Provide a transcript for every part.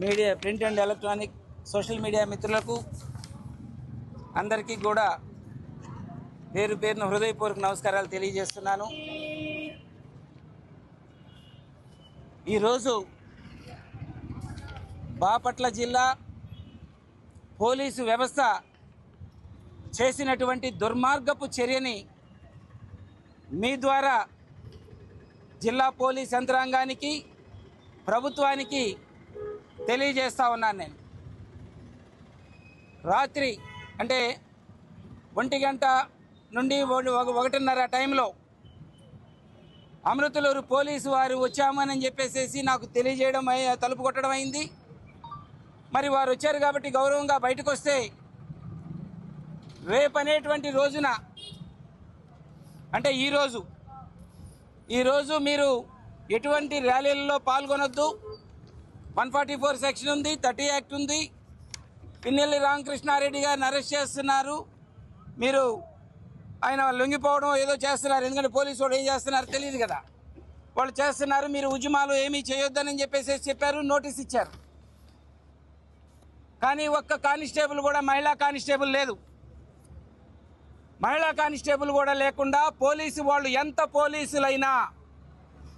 Media print and electronic social media మిత్రులకు అందరికీ కూడా పేరు పేరున హృదయపూర్వక నమస్కారాలు తెలియజేస్తున్నాను. ఈరోజు బాపట్ల జిల్లా పోలీసు వ్యవస్థ చేసినటువంటి దుర్మార్గపు చర్యని మీ ద్వారా జిల్లా పోలీస్ యంత్రాంగానికి ప్రభుత్వానికి తెలియజేస్తా ఉన్నాను నేను. రాత్రి అంటే ఒంటి గంట నుండి ఒకటిన్నర టైంలో అమృతలూరు పోలీసు వారు వచ్చామని చెప్పేసేసి నాకు తెలియజేయడం తలుపు కొట్టడం అయింది. మరి వారు వచ్చారు కాబట్టి గౌరవంగా బయటకు వస్తే రేపనేటువంటి రోజున అంటే ఈరోజు ఈరోజు మీరు ఎటువంటి ర్యాలీలలో పాల్గొనొద్దు. వన్ ఫార్టీ ఫోర్ సెక్షన్ ఉంది థర్టీ యాక్ట్ ఉంది. పిన్నెల్లి రామకృష్ణారెడ్డి గారిని అరెస్ట్ చేస్తున్నారు. మీరు ఆయన లొంగిపోవడం ఏదో చేస్తున్నారు ఎందుకంటే పోలీసు వాళ్ళు ఏం చేస్తున్నారు తెలియదు కదా. వాళ్ళు చేస్తున్నారు మీరు ఉద్యమాలు ఏమీ చేయొద్దని చెప్పేసి చెప్పారు నోటీస్ ఇచ్చారు. కానీ ఒక్క కానిస్టేబుల్ కూడా మహిళా కానిస్టేబుల్ లేదు. మహిళా కానిస్టేబుల్ కూడా లేకుండా పోలీసు వాళ్ళు ఎంత పోలీసులైనా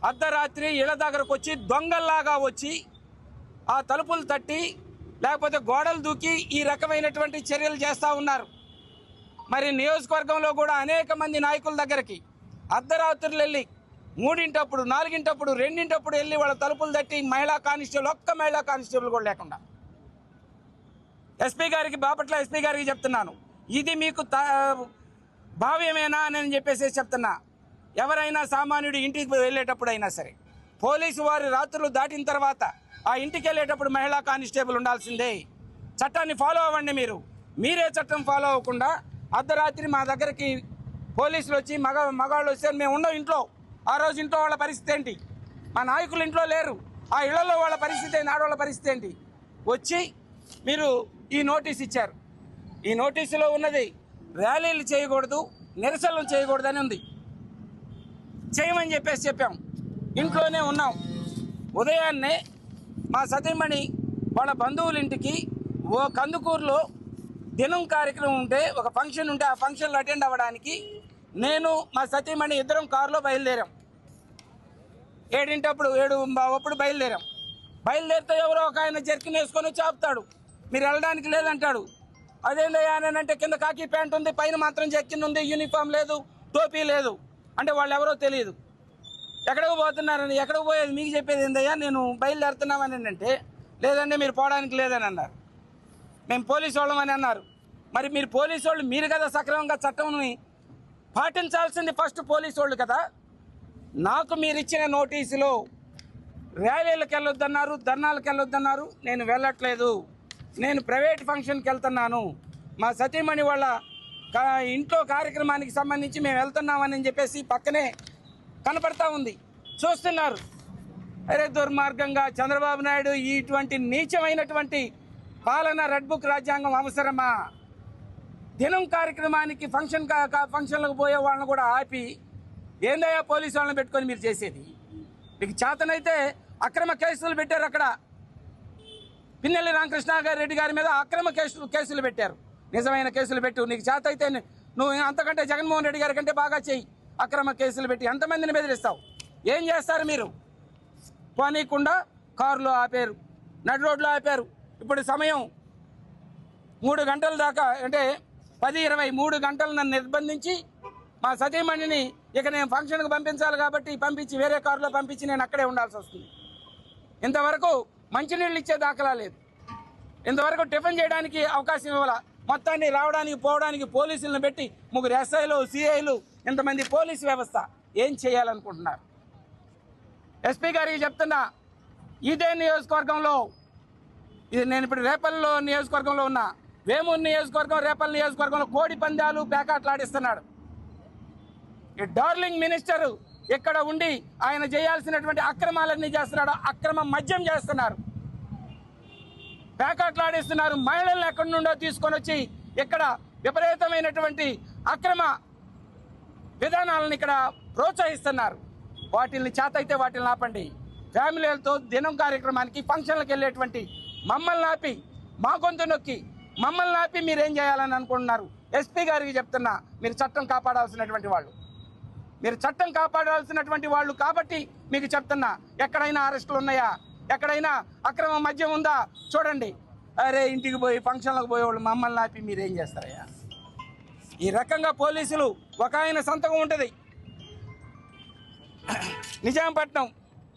అర్ధరాత్రి ఇళ్ళ దగ్గరకు వచ్చి దొంగల్లాగా వచ్చి ఆ తలుపులు తట్టి లేకపోతే గోడలు దూకి ఈ రకమైనటువంటి చర్యలు చేస్తూ ఉన్నారు. మరి నియోజకవర్గంలో కూడా అనేక మంది నాయకుల దగ్గరికి అర్ధరాత్రులు వెళ్ళి మూడింటప్పుడు నాలుగింటప్పుడు రెండింటప్పుడు వెళ్ళి వాళ్ళ తలుపులు తట్టి మహిళా కానిస్టేబుల్ ఒక్క మహిళా కానిస్టేబుల్ కూడా లేకుండా. ఎస్పీ గారికి బాపట్ల ఎస్పీ గారికి చెప్తున్నాను. ఇది మీకు తా- భావ్యమేనా అని చెప్పేసి చెప్తున్నా. ఎవరైనా సామాన్యుడు ఇంటికి వెళ్ళేటప్పుడు అయినా సరే పోలీసు వారి రాత్రులు దాటిన తర్వాత ఆ ఇంటికి వెళ్ళేటప్పుడు మహిళా కానిస్టేబుల్ ఉండాల్సిందే. చట్టాన్ని ఫాలో అవ్వండి మీరు. మీరే చట్టం ఫాలో అవ్వకుండా అర్ధరాత్రి మా దగ్గరికి పోలీసులు వచ్చి మగ మగవాళ్ళు వస్తే మేము ఉండం ఇంట్లో. ఆ రోజు ఇంట్లో వాళ్ళ పరిస్థితి ఏంటి? మా నాయకులు ఇంట్లో లేరు. ఆ ఇళ్ళలో వాళ్ళ పరిస్థితి ఏంటి? ఆడవాళ్ళ పరిస్థితి ఏంటి? వచ్చి మీరు ఈ నోటీస్ ఇచ్చారు. ఈ నోటీసులో ఉన్నది ర్యాలీలు చేయకూడదు నిరసనలు చేయకూడదని ఉంది. చేయమని చెప్పేసి చెప్పాం. ఇంట్లోనే ఉన్నాం. ఉదయాన్నే మా సతీమణి వాళ్ళ బంధువుల ఇంటికి ఓ కందుకూరులో దినం కార్యక్రమం ఉంటే ఒక ఫంక్షన్ ఉంటే ఆ ఫంక్షన్లో అటెండ్ అవ్వడానికి నేను మా సతీమణి ఇద్దరం కారులో బయలుదేరాం. ఏడింటప్పుడు ఏడు అప్పుడు బయలుదేరాం. బయలుదేరితే ఎవరో ఒక ఆయన జర్కిన్ వేసుకొని వచ్చి ఆపుతాడు మీరు వెళ్ళడానికి లేదంటాడు. అదేందయ్యా అని అంటే కింద కాకి ప్యాంట్ ఉంది పైన మాత్రం జర్కిన్ ఉంది యూనిఫామ్ లేదు టోపీ లేదు. అంటే వాళ్ళు ఎవరో తెలియదు. ఎక్కడికి పోతున్నారని ఎక్కడికి పోయేది మీకు చెప్పేది ఏందయ్యా? నేను బయలుదేరుతున్నామని అంటే లేదంటే మీరు పోవడానికి లేదని అన్నారు. మేము పోలీసు వాళ్ళమని అన్నారు. మరి మీరు పోలీసు వాళ్ళు మీరు కదా సక్రమంగా చట్టంని పాటించాల్సింది ఫస్ట్ పోలీసు వాళ్ళు కదా. నాకు మీరు ఇచ్చిన నోటీసులో ర్యాలీలకు వెళ్ళొద్దన్నారు ధర్నాలకు వెళ్ళొద్దన్నారు నేను వెళ్ళట్లేదు. నేను ప్రైవేట్ ఫంక్షన్కి వెళ్తున్నాను. మా సతీమణి వాళ్ళ కా- ఇంట్లో కార్యక్రమానికి సంబంధించి మేము వెళ్తున్నామని చెప్పేసి పక్కనే కనపడతా ఉంది. చూస్తున్నారు. అరే దుర్మార్గంగా చంద్రబాబు నాయుడు ఇటువంటి నీచమైనటువంటి పాలన రెడ్ బుక్ రాజ్యాంగం అవసరమా? దినం కార్యక్రమానికి ఫంక్షన్ కా- ఫంక్షన్లకు పోయే వాళ్ళని కూడా ఆపి ఏందయ్యా పోలీసు వాళ్ళని పెట్టుకొని మీరు చేసేది? మీకు చేతనైతే అక్రమ కేసులు పెట్టారు అక్కడ. పిన్నెల్లి రామకృష్ణ గారి రెడ్డి గారి మీద అక్రమ కేసులు కేసులు పెట్టారు. నిజమైన కేసులు పెట్టు. నీకు చేత అయితే నువ్వు అంతకంటే జగన్మోహన్ రెడ్డి గారి కంటే బాగా చెయ్యి అక్రమ కేసులు పెట్టి ఎంతమందిని బెదిరిస్తావు? ఏం చేస్తారు మీరు? పోనీయకుండా కారులో ఆపారు నడి రోడ్లో ఆపారు. ఇప్పుడు సమయం మూడు గంటల దాకా అంటే పది ఇరవై మూడు గంటలు నన్ను నిర్బంధించి మా సతీమణిని ఇక నేను ఫంక్షన్కి పంపించాలి కాబట్టి పంపించి వేరే కారులో పంపించి నేను అక్కడే ఉండాల్సి వస్తుంది. ఇంతవరకు మంచినీళ్ళు ఇచ్చే దాఖలా లేదు. ఇంతవరకు టిఫిన్ చేయడానికి అవకాశం ఇవ్వాల. మొత్తాన్ని రావడానికి పోవడానికి పోలీసులను పెట్టి ముగ్గురు ఎస్ఐలు సిఐలు ఇంతమంది పోలీస్ వ్యవస్థ ఏం చేయాలనుకుంటున్నారు? ఎస్పీ గారికి చెప్తున్నా ఇదే నియోజకవర్గంలో ఇది నేను ఇప్పుడు రేపల్లో నియోజకవర్గంలో ఉన్నా వేమూరు నియోజకవర్గం రేపల్ నియోజకవర్గంలో కోడి పందాలు పేకాట్లాడిస్తున్నాడు ఈ డార్లింగ్ మినిస్టర్ ఇక్కడ ఉండి ఆయన చేయాల్సినటువంటి అక్రమాలన్నీ చేస్తున్నాడు అక్రమ మద్యం చేస్తున్నారు. పేకాట్లాడిస్తున్నారు మహిళలను ఎక్కడి నుండో తీసుకొని వచ్చి ఇక్కడ విపరీతమైనటువంటి అక్రమ విధానాలను ఇక్కడ ప్రోత్సహిస్తున్నారు. వాటిల్ని చేతయితే వాటిని ఆపండి. ఫ్యామిలీలతో దినం కార్యక్రమానికి ఫంక్షన్లకు వెళ్ళేటువంటి మమ్మల్ని ఆపి మా గొంతు నొక్కి మమ్మల్ని ఆపి మీరు ఏం చేయాలని అనుకుంటున్నారు? ఎస్పీ గారికి చెప్తున్నా మీరు చట్టం కాపాడాల్సినటువంటి వాళ్ళు. మీరు చట్టం కాపాడాల్సినటువంటి వాళ్ళు కాబట్టి మీకు చెప్తున్నా ఎక్కడైనా అరెస్టులు ఉన్నాయా? ఎక్కడైనా అక్రమ మద్యం ఉందా? చూడండి. అరే ఇంటికి పోయి ఫంక్షన్లకు పోయేవాళ్ళు మమ్మల్ని ఆపి మీరు ఏం చేస్తారయ్యా? ఈ రకంగా పోలీసులు ఒక ఆయన సంతకం ఉంటుంది. నిజాంపట్నం.